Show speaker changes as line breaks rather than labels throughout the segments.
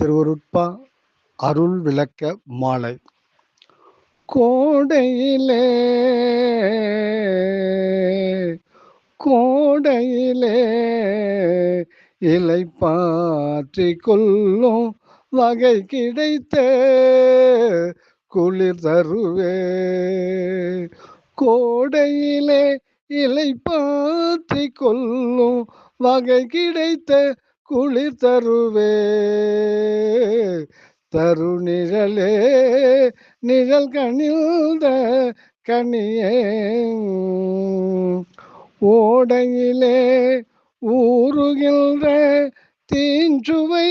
திருவருட்பா அருள் விளக்க மாலை. கோடையிலே கோடையிலே இலை பாற்றி கொள்ளும் வகை கிடைத்த குளிர் தருவே. கோடையிலே இலை பாற்றி கொள்ளும் வகை கிடைத்த குளிர் தருவே. தரு நிழலே நிழல் கணிந்த கனியே. ஓடையிலே ஊறுகின்ற தீஞ்சுவை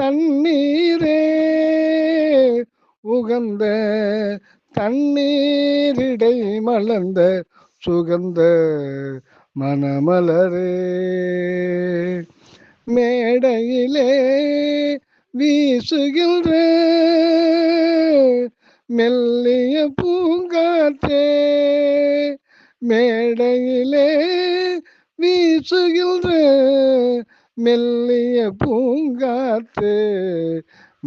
தண்ணீரே. உகந்த தண்ணீரிடை மலர்ந்த சுகந்த மணமலரே மேடையிலே வீசுகின்ற மெல்லிய பூங்காற்றே மேடையிலே வீசுகின்ற மெல்லிய பூங்காற்றே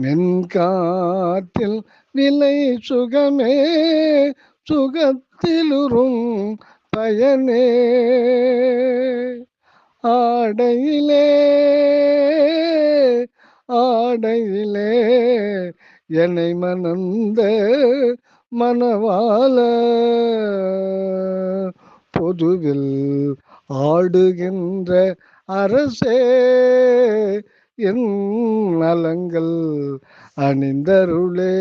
மென்காற்றில் விலை சுகமே சுகத்திலுறும் பயனே. ஆடையிலே ஆடையிலே என்னை மணந்த மணவாள. பொதுவில் ஆடுகின்ற அரசே என் நலங்கள் அணிந்தருளே.